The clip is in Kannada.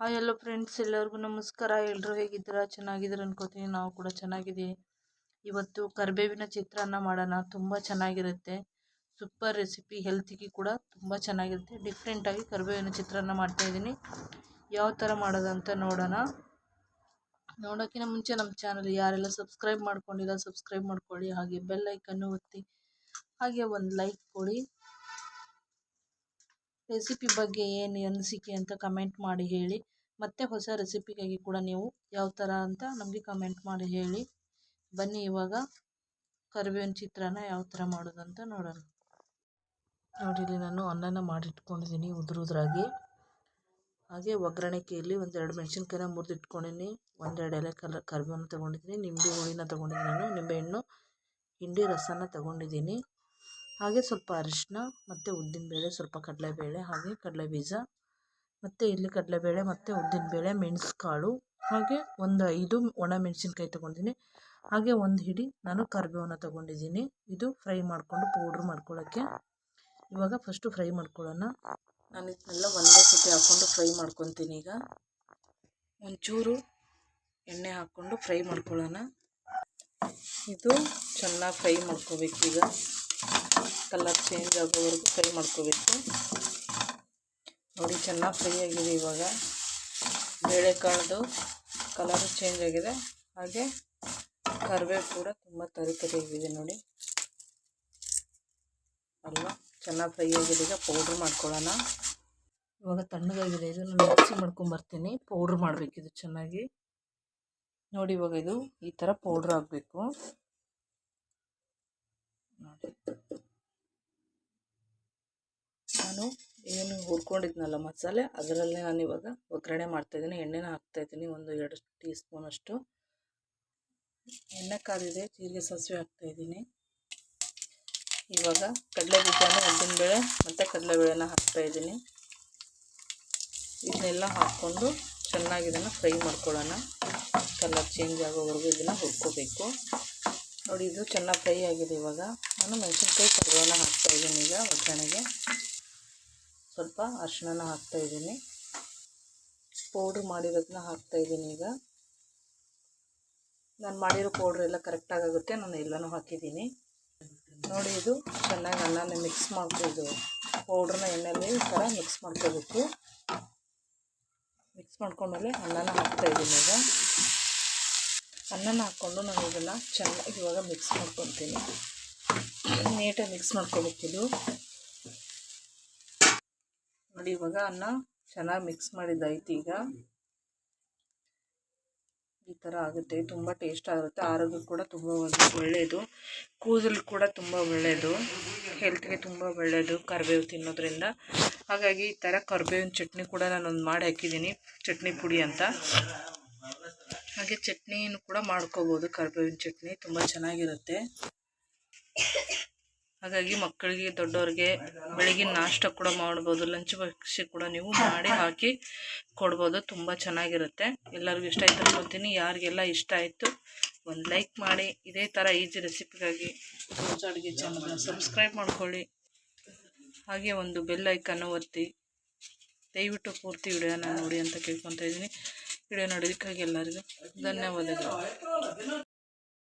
ಹಾಯ್ ಎಲ್ಲೋ ಫ್ರೆಂಡ್ಸ್ ಎಲ್ಲರಿಗೂ ನಮಸ್ಕಾರ. ಎಲ್ಲರೂ ಹೇಗಿದ್ದೀರಾ? ಚೆನ್ನಾಗಿದ್ದೀರ ಅನ್ಕೋತೀನಿ. ನಾವು ಕೂಡ ಚೆನ್ನಾಗಿದ್ದೀವಿ. ಇವತ್ತು ಕರಿಬೇವಿನ ಚಿತ್ರಾನ್ನ ಮಾಡೋಣ. ತುಂಬ ಚೆನ್ನಾಗಿರುತ್ತೆ. ಸೂಪರ್ ರೆಸಿಪಿ ಹೆಲ್ತಿಗೆ ಕೂಡ ತುಂಬ ಚೆನ್ನಾಗಿರುತ್ತೆ. ಡಿಫ್ರೆಂಟಾಗಿ ಕರಿಬೇವಿನ ಚಿತ್ರಾನ್ನ ಮಾಡ್ತಾಯಿದ್ದೀನಿ ಯಾವ ಥರ ಮಾಡೋದಂತ ನೋಡೋಣ. ನೋಡೋಕ್ಕಿಂತ ಮುಂಚೆ ನಮ್ಮ ಚಾನಲ್ ಯಾರೆಲ್ಲ ಸಬ್ಸ್ಕ್ರೈಬ್ ಮಾಡ್ಕೊಂಡಿಲ್ಲ ಸಬ್ಸ್ಕ್ರೈಬ್ ಮಾಡ್ಕೊಳ್ಳಿ. ಹಾಗೆ ಬೆಲ್ ಐಕನ್ನು ಒತ್ತಿ. ಹಾಗೆ ಒಂದು ಲೈಕ್ ಕೊಡಿ. ರೆಸಿಪಿ ಬಗ್ಗೆ ಏನು ಅನಿಸಿಕೆ ಅಂತ ಕಮೆಂಟ್ ಮಾಡಿ ಹೇಳಿ. ಮತ್ತೆ ಹೊಸ ರೆಸಿಪಿಗಾಗಿ ಕೂಡ ನೀವು ಯಾವ ಥರ ಅಂತ ನಮಗೆ ಕಮೆಂಟ್ ಮಾಡಿ ಹೇಳಿ. ಬನ್ನಿ ಇವಾಗ ಕರಿಬೇವಿನ ಚಿತ್ರಾನ್ನ ಯಾವ ಥರ ಮಾಡೋದಂತ ನೋಡೋಣ. ನೋಡಿ ಇಲ್ಲಿ ನಾನು ಅನ್ನನ ಮಾಡಿಟ್ಕೊಂಡಿದ್ದೀನಿ ಉದುರು ಉದುರಾಗಿ ಹಾಗೆ ಒಗ್ಗರಣೆಕೆಯಲ್ಲಿ ಒಂದೆರಡು ಮೆಣಸಿನ್ಕಾಯಿನ ಮುರಿದಿಟ್ಕೊಂಡಿನಿ. ಒಂದೆರಡು ಎಲೆ ಕಲರ್ ಕರಿಬೇವನ್ನ ತೊಗೊಂಡಿದ್ದೀನಿ. ನಿಂಬೆ ಹುಳಿನ ತೊಗೊಂಡಿದ್ದೀನಿ ನಾನು. ನಿಂಬೆಹಣ್ಣು ಹಿಂಡಿ, ರಸನ ತೊಗೊಂಡಿದ್ದೀನಿ. ಹಾಗೆ ಸ್ವಲ್ಪ ಅರಿಶಿನ ಮತ್ತು ಉದ್ದಿನಬೇಳೆ ಸ್ವಲ್ಪ ಕಡಲೆಬೇಳೆ, ಹಾಗೆ ಕಡಲೆಬೀಜ, ಮತ್ತು ಇಲ್ಲಿ ಕಡಲೆಬೇಳೆ, ಮತ್ತು ಉದ್ದಿನಬೇಳೆ ಮೆಣಸುಕಾಳು, ಹಾಗೆ ಒಂದು ಐದು ಒಣ ಮೆಣಸಿನ್ಕಾಯಿ ತೊಗೊಂಡಿದ್ದೀನಿ. ಹಾಗೆ ಒಂದು ಹಿಡಿ ನಾನು ಕರಿಬೇವನ್ನ ತೊಗೊಂಡಿದ್ದೀನಿ. ಇದು ಫ್ರೈ ಮಾಡಿಕೊಂಡು ಪೌಡ್ರ್ ಮಾಡ್ಕೊಳ್ಳೋಕ್ಕೆ ಇವಾಗ ಫಸ್ಟು ಫ್ರೈ ಮಾಡ್ಕೊಳ್ಳೋಣ. ನಾನು ಇದನ್ನೆಲ್ಲ ಒಂದೇ ಸತಿ ಹಾಕ್ಕೊಂಡು ಫ್ರೈ ಮಾಡ್ಕೊತೀನಿ ಈಗ. ಒಂಚೂರು ಎಣ್ಣೆ ಹಾಕ್ಕೊಂಡು ಫ್ರೈ ಮಾಡ್ಕೊಳ್ಳೋಣ. ಇದು ಚೆನ್ನಾಗಿ ಫ್ರೈ ಮಾಡ್ಕೋಬೇಕೀಗ ಕಲರ್ ಚೇಂಜ್ ಆಗೋವರೆಗೂ ಫ್ರೈ ಮಾಡ್ಕೋಬೇಕು. ನೋಡಿ, ಚೆನ್ನಾಗಿ ಫ್ರೈ ಆಗಿದೆ ಇವಾಗ. ಬೇಳೆಕಾಳದು ಕಲರ್ ಚೇಂಜ್ ಆಗಿದೆ. ಹಾಗೆ ಕರಿಬೇವು ಕೂಡ ತುಂಬ ತರಿ ತರಿಯಾಗಿದೆ ನೋಡಿ. ಅಲ್ವಾ? ಚೆನ್ನಾಗಿ ಫ್ರೈ ಆಗಿದೆ. ಈಗ ಪೌಡ್ರ್ ಮಾಡ್ಕೊಳ್ಳೋಣ. ಇವಾಗ ತಣ್ಣಗಾಗಿದೆ. ಇದು ನಾನು ಮಿಕ್ಸಿ ಮಾಡ್ಕೊಂಬರ್ತೀನಿ ಪೌಡ್ರ್ ಮಾಡಬೇಕಿದು ಚೆನ್ನಾಗಿ. ನೋಡಿ, ಇವಾಗ ಇದು ಈ ಥರ ಪೌಡ್ರ್ ಆಗಬೇಕು ನೋಡಿ. ನಾನು ಏನು ಹುರ್ಕೊಂಡಿದ್ನಲ್ಲ ಮಸಾಲೆ, ಅದರಲ್ಲೇ ನಾನು ಇವಾಗ ಒಗ್ಗರಣೆ ಮಾಡ್ತಾಯಿದ್ದೀನಿ ಎಣ್ಣೆನ ಹಾಕ್ತಾಯಿದ್ದೀನಿ ಒಂದು ಎರಡು ಟೀ ಸ್ಪೂನಷ್ಟು ಎಣ್ಣೆ ಕಾದಿದೆ, ಜೀರಿಗೆ ಸಾಸಿವೆ ಹಾಕ್ತಾಯಿದ್ದೀನಿ ಇವಾಗ ಕಡಲೆ ಬೀಜನ ಉದ್ದಿನಬೇಳೆ ಮತ್ತು ಕಡಲೆಬೇಳೆನ ಹಾಕ್ತಾಯಿದ್ದೀನಿ ಇದನ್ನೆಲ್ಲ ಹಾಕ್ಕೊಂಡು ಚೆನ್ನಾಗಿ ಇದನ್ನು ಫ್ರೈ ಮಾಡ್ಕೊಳ್ಳೋಣ. ಕಲರ್ ಚೇಂಜ್ ಆಗೋವರೆಗೂ ಇದನ್ನು ಹುರ್ಕೋಬೇಕು. ನೋಡಿ, ಇದು ಚೆನ್ನಾಗಿ ಫ್ರೈ ಆಗಿದೆ ಇವಾಗ. ನಾನು ಮೆಣಸಿನ್ಕಾಯಿ ಕರಿಬೇವನ್ನ ಹಾಕ್ತಾಯಿದ್ದೀನಿ ಈಗ ಒಗ್ಗರಣೆಗೆ. ಸ್ವಲ್ಪ ಅರ್ಶಿಣನ ಹಾಕ್ತಾ ಇದ್ದೀನಿ. ಪೌಡ್ರ್ ಮಾಡಿರೋದನ್ನ ಹಾಕ್ತಾಯಿದ್ದೀನಿ ಈಗ. ನಾನು ಮಾಡಿರೋ ಪೌಡ್ರ್ ಎಲ್ಲ ಕರೆಕ್ಟಾಗುತ್ತೆ ನಾನು ಎಲ್ಲನೂ ಹಾಕಿದ್ದೀನಿ. ನೋಡಿ ಇದು ಚೆನ್ನಾಗಿ ಅನ್ನನ ಮಿಕ್ಸ್ ಮಾಡ್ಬೋದು ಪೌಡ್ರನ್ನ ಎಣ್ಣೆಯಲ್ಲಿ ಈ ಥರ ಮಿಕ್ಸ್ ಮಾಡ್ಕೋಬೇಕು. ಮಿಕ್ಸ್ ಮಾಡ್ಕೊಂಡ್ಮೇಲೆ ಅನ್ನನ ಹಾಕ್ತಾಯಿದ್ದೀನಿ ಈಗ. ಅನ್ನನ ಹಾಕ್ಕೊಂಡು ನಾನು ಇದನ್ನು ಚೆನ್ನಾಗಿ ಇವಾಗ ಮಿಕ್ಸ್ ಮಾಡ್ಕೊತೀನಿ. ನೀಟಾಗಿ ಮಿಕ್ಸ್ ಮಾಡ್ಕೋಬೇಕಿದು ನೋಡಿ ಇವಾಗ ಅನ್ನ ಚೆನ್ನಾಗಿ ಮಿಕ್ಸ್ ಮಾಡಿದ್ದಾಯ್ತು ಈಗ. ಈ ಥರ ಆಗುತ್ತೆ, ತುಂಬ ಟೇಸ್ಟ್ ಆಗುತ್ತೆ. ಆರೋಗ್ಯ ಕೂಡ ತುಂಬ ಒಳ್ಳೆಯದು. ಕೂದಲು ಕೂಡ ತುಂಬ ಒಳ್ಳೆಯದು. ಹೆಲ್ತ್ಗೆ ತುಂಬ ಒಳ್ಳೆಯದು ಕರಿಬೇವು ತಿನ್ನೋದ್ರಿಂದ. ಹಾಗಾಗಿ ಈ ಥರ ಕರಿಬೇವಿನ ಚಟ್ನಿ ಕೂಡ ನಾನೊಂದು ಮಾಡಿ ಹಾಕಿದ್ದೀನಿ, ಚಟ್ನಿ ಪುಡಿ ಅಂತ. ಹಾಗೆ ಚಟ್ನಿಯನ್ನು ಕೂಡ ಮಾಡ್ಕೋಬೋದು ಕರಿಬೇವಿನ ಚಟ್ನಿ, ತುಂಬ ಚೆನ್ನಾಗಿರುತ್ತೆ. ಹಾಗಾಗಿ ಮಕ್ಕಳಿಗೆ, ದೊಡ್ಡವ್ರಿಗೆ ಬೆಳಗಿನ ನಾಷ್ಟ ಕೂಡ ಮಾಡ್ಬೋದು ಲಂಚ್ ಬಾಕ್ಸಿಗೆ ಕೂಡ ನೀವು ಮಾಡಿ ಹಾಕಿ ಕೊಡ್ಬೋದು, ತುಂಬ ಚೆನ್ನಾಗಿರುತ್ತೆ. ಎಲ್ಲರಿಗೂ ಇಷ್ಟ ಆಯಿತು ಅನ್ಕೊತೀನಿ. ಯಾರಿಗೆಲ್ಲ ಇಷ್ಟ ಆಯಿತು, ಒಂದು ಲೈಕ್ ಮಾಡಿ. ಇದೇ ಥರ ಈಜಿ ರೆಸಿಪಿಗಾಗಿ ಅಡುಗೆ ಚಾನಲ್ನ ಸಬ್ಸ್ಕ್ರೈಬ್ ಮಾಡ್ಕೊಳ್ಳಿ. ಹಾಗೆ ಒಂದು ಬೆಲ್ ಐಕನ್ನು ಒತ್ತಿ. ದಯವಿಟ್ಟು ಪೂರ್ತಿ ವಿಡಿಯೋನ ನೋಡಿ ಅಂತ ಕೇಳ್ಕೊತಾ ಇದ್ದೀನಿ. ವಿಡಿಯೋ ನೋಡೋದಕ್ಕಾಗಿ ಎಲ್ಲರಿಗೂ ಧನ್ಯವಾದಗಳು.